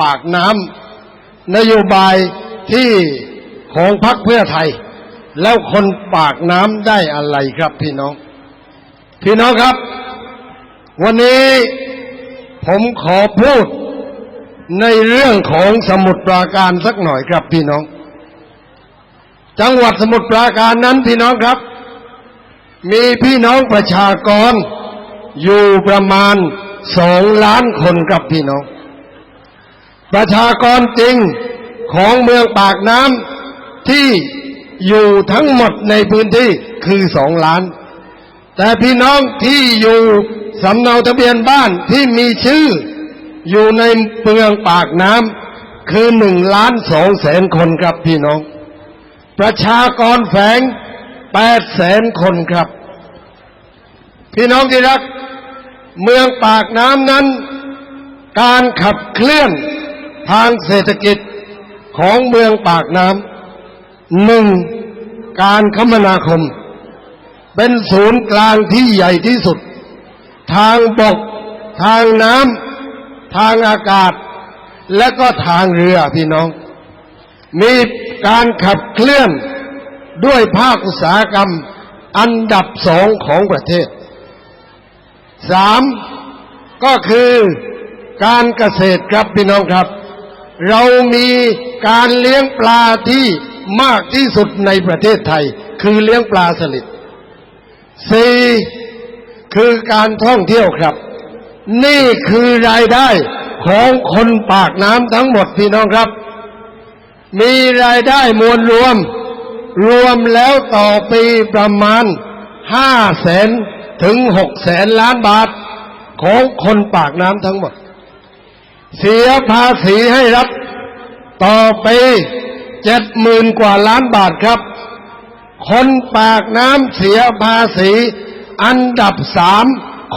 ปากน้ำนโยบายที่ของพรรคเพื่อไทย แล้วคนปากน้ำได้อะไรครับพี่น้อง พี่น้องครับ วันนี้ผมขอพูดในเรื่องของสมุทรปราการสักหน่อยครับพี่น้อง จังหวัดสมุทรปราการนั้นพี่น้องครับ มีพี่น้องประชากรอยู่ประมาณสองล้านคนครับพี่น้อง ประชากรจริงของเมืองปากน้ำที่อยู่ทั้งหมดในพื้นที่คือสองล้าน แต่พี่น้องที่อยู่สำเนาทะเบียนบ้านที่มีชื่ออยู่ในเมืองปากน้ำคือหนึ่งล้านสองแสนคนครับพี่น้อง ประชากรแฝงแปดแสนคนครับ พี่น้องที่รัก เมืองปากน้ำนั้น การขับเคลื่อน ทางเศรษฐกิจของเมืองปากน้ำหนึ่งการคมนาคม เป็นศูนย์กลางที่ใหญ่ที่สุด ทางบก ทางน้ำทางอากาศ และก็ทางเรือพี่น้อง มีการขับเคลื่อนด้วยภาคอุตสาหกรรมอันดับสองของประเทศสามก็คือการเกษตรครับพี่น้องครับ เรามีการเลี้ยงปลาที่มากที่สุดในประเทศไทย คือเลี้ยงปลาสลิดสี่คือการท่องเที่ยวครับ นี่คือรายได้ของคนปากน้ำทั้งหมดพี่น้องครับ มีรายได้มวลรวม รวมแล้วต่อปีประมาณห้าแสนถึงหกแสนล้านบาทของคนปากน้ำทั้งหมด เสียภาษีให้รัฐต่อไปเจ็ดหมื่นกว่าล้านบาทครับ คนปากน้ำเสียภาษีอันดับสาม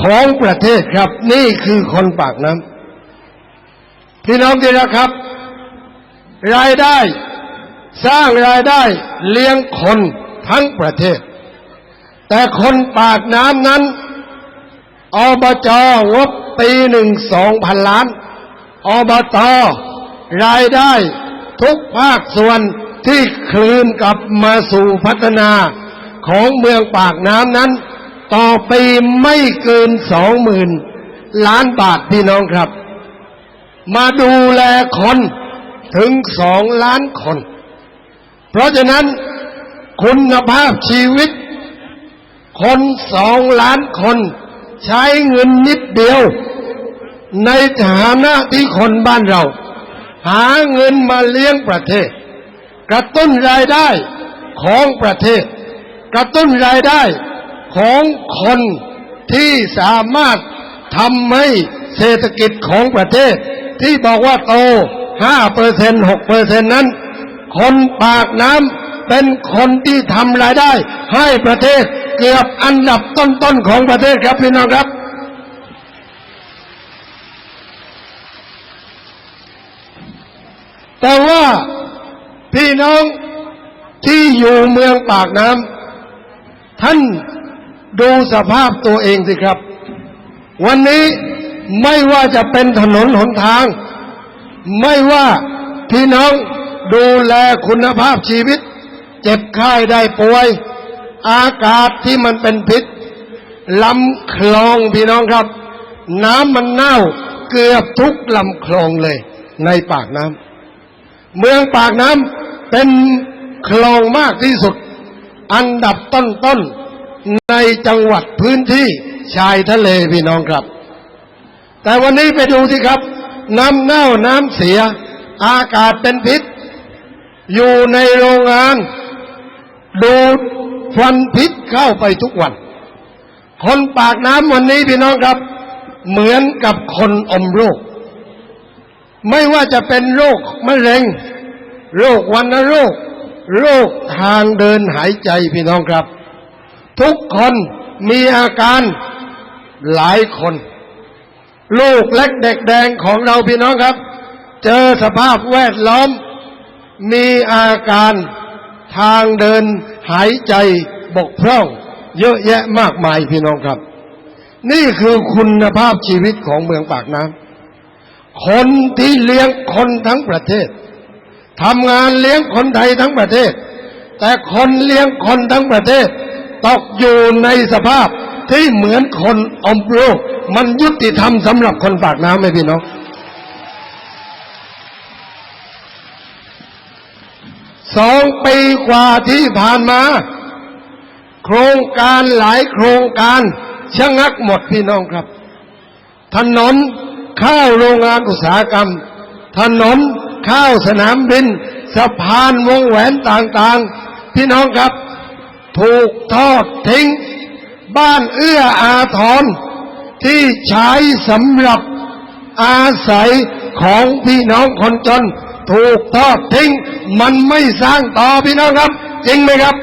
ของประเทศครับ นี่คือคนปากน้ำพี่น้องที่รักครับ รายได้สร้างรายได้เลี้ยงคนทั้งประเทศ แต่คนปากน้ำนั้นอบจงบปีหนึ่งสองพันล้าน อบตรายได้ทุกภาคส่วนที่คลืนกลับมาสู่พัฒนาของเมืองปากน้ำนั้น ต่อปีไม่เกินสองหมื่นล้านบาทพี่น้องครับ มาดูแลคนถึงสองล้านคน เพราะฉะนั้นคุณภาพชีวิต คนสองล้านคน ใช้เงินนิดเดียว ในฐานะที่คนบ้านเรา หาเงินมาเลี้ยงประเทศ กระตุ้นรายได้ของประเทศ กระตุ้นรายได้ของคนที่สามารถทำให้เศรษฐกิจของประเทศ ที่บอกว่าโต5เปอร์เซ็นต์6เปอร์เซ็นต์นั้น คนปากน้ำเป็นคนที่ทำรายได้ ให้ประเทศเกือบอันดับต้นๆของประเทศครับพี่น้องครับ แต่ว่าพี่น้องที่อยู่เมืองปากน้ำท่านดูสภาพตัวเองสิครับ วันนี้ไม่ว่าจะเป็นถนนหนทาง ไม่ว่าพี่น้องดูแลคุณภาพชีวิต เจ็บไข้ได้ป่วย อากาศที่มันเป็นพิษลำคลองพี่น้องครับ น้ำมันเน่าเกือบทุกลำคลองเลยในปากน้ำ เมืองปากน้ำเป็นคลองมากที่สุด อันดับต้นๆ ในจังหวัดพื้นที่ชายทะเลพี่น้องครับ แต่วันนี้ไปดูสิครับ น้ำเน่าน้ำเสีย อากาศเป็นพิษ อยู่ในโรงงาน ดูดควันพิษเข้าไปทุกวัน คนปากน้ำวันนี้พี่น้องครับ เหมือนกับคนอมโรค ไม่ว่าจะเป็นโรคมะเร็ง โรควัณโรค โรคทางเดินหายใจพี่น้องครับ ทุกคนมีอาการหลายคนลูกเล็กเด็กแดงของเราพี่น้องครับ เจอสภาพแวดล้อม มีอาการทางเดินหายใจบกพร่อง เยอะแยะมากมายพี่น้องครับ นี่คือคุณภาพชีวิตของเมืองปากน้ำ คนที่เลี้ยงคนทั้งประเทศทำงานเลี้ยงคนไทยทั้งประเทศ แต่คนเลี้ยงคนทั้งประเทศ ตกอยู่ในสภาพที่เหมือนคนอมโรคมันยุติธรรมสำหรับคนปากน้ำไหมพี่น้อง สองปีกว่าที่ผ่านมา โครงการหลายโครงการชะงักหมดพี่น้องครับ ถนน ข้าวโรงงานอุตสาหกรรม ถนนข้าวสนามบิน สะพานวงแหวนต่างๆ พี่น้องครับ ถูกทอดทิ้ง บ้านเอื้ออาทรที่ใช้สำหรับอาศัยของพี่น้องคนจน ถูกทอดทิ้ง มันไม่สร้างต่อพี่น้องครับ จริงไหมครับ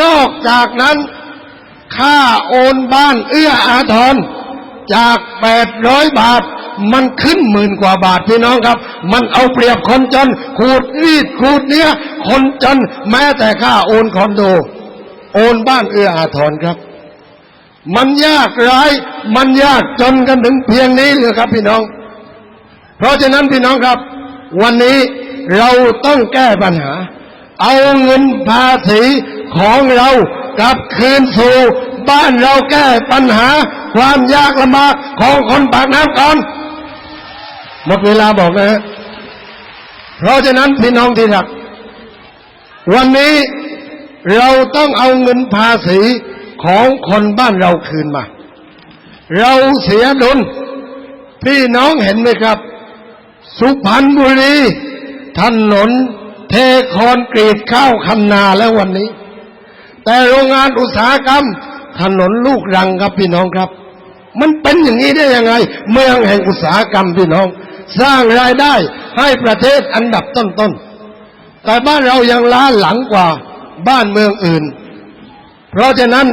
นอกจากนั้นค่าโอนบ้านเอื้ออาทร จากแปดร้อยบาท มันขึ้นหมื่นกว่าบาทพี่น้องครับ มันเอาเปรียบคนจนขูดรีดขูดเนี้ย คนจนแม้แต่ค่าโอนคอนโด โอนบ้านเอื้ออาทรครับ มันยากร้าย มันยากจนกันถึงเพียงนี้เลยครับพี่น้อง เพราะฉะนั้นพี่น้องครับ วันนี้เราต้องแก้ปัญหา เอาเงินภาษีของเรากลับคืนสู่ บ้านเราแก้ปัญหา ความยากลำบากของคนปากน้ำก่อน หมดเวลาบอกนะฮะเพราะฉะนั้นพี่น้องที่รัก วันนี้เราต้องเอาเงินภาษีของคนบ้านเราคืนมา เราเสียดุลพี่น้องเห็นไหมครับ สุพรรณบุรีถนนเทคอนกรีตข้าวคันนาแล้ววันนี้ แต่โรงงานอุตสาหกรรม ถนนลูกรังครับพี่น้องครับ มันเป็นอย่างนี้ได้ยังไง เมืองแห่งอุตสาหกรรมพี่น้อง สร้างรายได้ให้ประเทศอันดับต้นๆ แต่บ้านเรายังล้าหลังกว่าบ้านเมืองอื่น เพราะฉะนั้น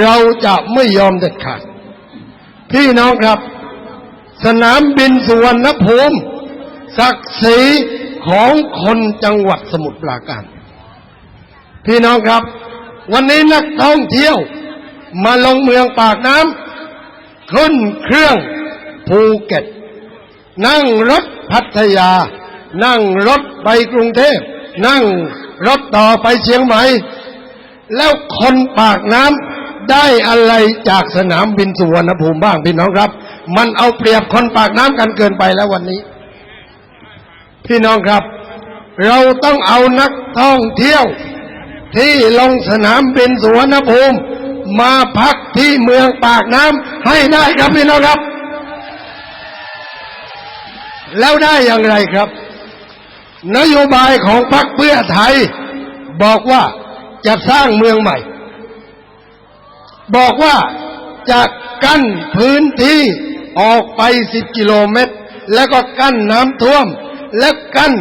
เราจะไม่ยอมเด็ดขาด พี่น้องครับ สนามบินสุวรรณภูมิศักดิ์ศรีของคนจังหวัดสมุทรปราการ พี่น้องครับ วันนี้นักท่องเที่ยว มาลงเมืองปากน้ำขึ้นเครื่องภูเก็ต นั่งรถพัทยา นั่งรถไปกรุงเทพ นั่งรถต่อไปเชียงใหม่ แล้วคนปากน้ำได้อะไรจากสนามบินสุวรรณภูมิบ้างพี่น้องครับ มันเอาเปรียบคนปากน้ำกันเกินไปแล้ววันนี้ พี่น้องครับ เราต้องเอานักท่องเที่ยวที่ลงสนามบินสุวรรณภูมิ มาพักที่เมืองปากน้ำให้ได้ครับพี่น้องครับ แล้วได้อย่างไรครับ นโยบายของพรรคเพื่อไทย บอกว่าจะสร้างเมืองใหม่ บอกว่าจะกั้นพื้นที่ออกไปสิบกิโลเมตร แล้วก็กั้นน้ำท่วม และกั้น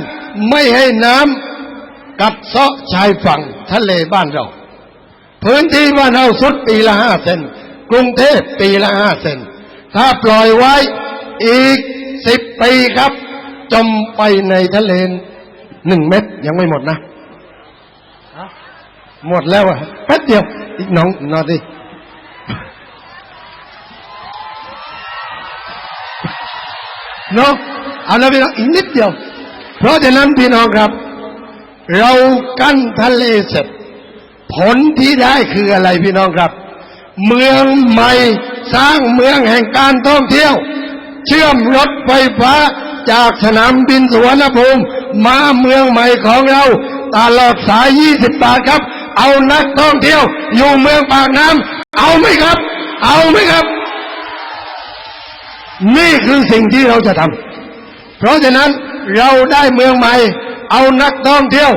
ไม่ให้น้ำกัดเซาะชายฝั่งทะเลบ้านเรา พื้นที่บ้านเราสุดปีละห้าเซนกรุงเทพปีละห้าเซนถ้าปล่อยไว้อีกสิบปีครับ จมไปในทะเลหนึ่งเม็ดยังไม่หมดนะ หมดแล้วอะแป๊บเดียว อีกน้องนอนดิเนาะเอาละพี่น้องอีกนิดเดียว เพราะฉะนั้นพี่น้องครับ เรากั้นทะเลเสร็จ ผลที่ได้คืออะไรพี่น้องครับ เมืองใหม่สร้างเมืองแห่งการท่องเที่ยว เชื่อมรถไฟฟ้าจากสนามบินสุวรรณภูมิมาเมืองใหม่ของเราตลอดสาย 20 บาทครับ เอานักท่องเที่ยว อยู่เมืองปากน้ำเอาไหมครับ เอาไหมครับ นี่คือสิ่งที่เราจะทำเพราะฉะนั้นเราได้เมืองใหม่ เอานักท่องเที่ยว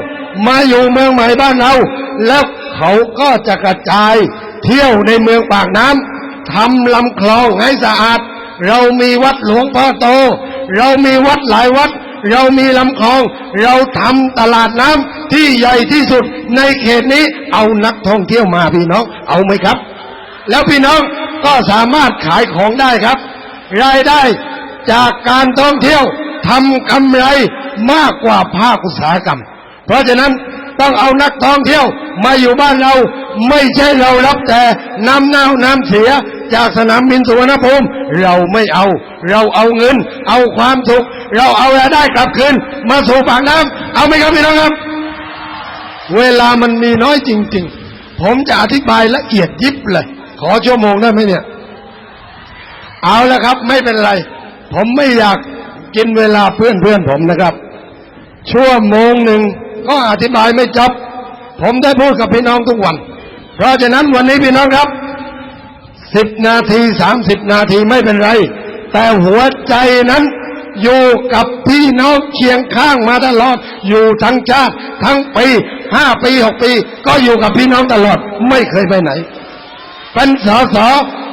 มาอยู่เมืองใหม่บ้านเรา แล้ว เขาก็จะกระจายเที่ยวในเมืองปากน้ำทำลำคลองให้สะอาด เรามีวัดหลวงพ่อโต เรามีวัดหลายวัด เรามีลำคลอง เราทำตลาดน้ำที่ใหญ่ที่สุดในเขตนี้เอานักท่องเที่ยวมาพี่น้องเอาไหมครับ แล้วพี่น้องก็สามารถขายของได้ครับ รายได้จากการท่องเที่ยวทำกำไรมากกว่าภาคอุตสาหกรรม เพราะฉะนั้น ต้องเอานักท่องเที่ยวมาอยู่บ้านเราไม่ใช่เรารับแต่น้ำเน่าน้ำเสียจากสนามบินสุวรรณภูมิเราไม่เอา เราเอาเงิน เอาความสุข เราเอารายได้กลับคืน มาสู่ปากน้ำเอาไหมครับพี่น้องครับ เวลามันมีน้อยจริง ๆ ผมจะอธิบายละเอียดยิบเลย ขอชั่วโมงได้ไหมเนี่ย เอาละครับไม่เป็นไร ผมไม่อยากกินเวลาเพื่อนเพื่อนผมนะครับ ชั่วโมงหนึ่ง ก็อธิบายไม่จบ ผมได้พูดกับพี่น้องทุกวัน เพราะฉะนั้นวันนี้พี่น้องครับสิบนาทีสามสิบนาทีไม่เป็นไร แต่หัวใจนั้นอยู่กับพี่น้องเคียงข้างมาตลอด อยู่ทั้งชาติทั้งปีห้าปีหกปี ก็อยู่กับพี่น้องตลอด ไม่เคยไปไหน เป็นสส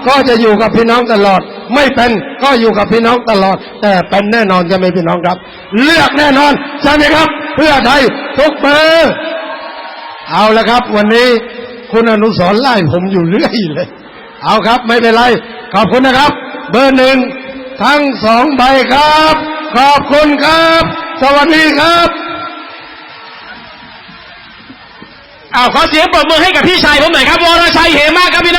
ก็จะอยู่กับพี่น้องตลอด ไม่เป็นก็อยู่กับพี่น้องตลอด แต่เป็นแน่นอนใช่ไหมพี่น้องครับ เลือกแน่นอนใช่ไหมครับ เพื่อไทยทุกเบอร์เอาละครับ วันนี้คุณอนุสรไล่ผมอยู่เรื่อยเลย เอาครับไม่เป็นไร ขอบคุณนะครับ เบอร์หนึ่งทั้งสองใบครับ ขอบคุณครับ สวัสดีครับอ้าวขอเสียงปรบมือให้กับพี่ชายผมหน่อยครับวรชัยเหมากครับพี่น้อง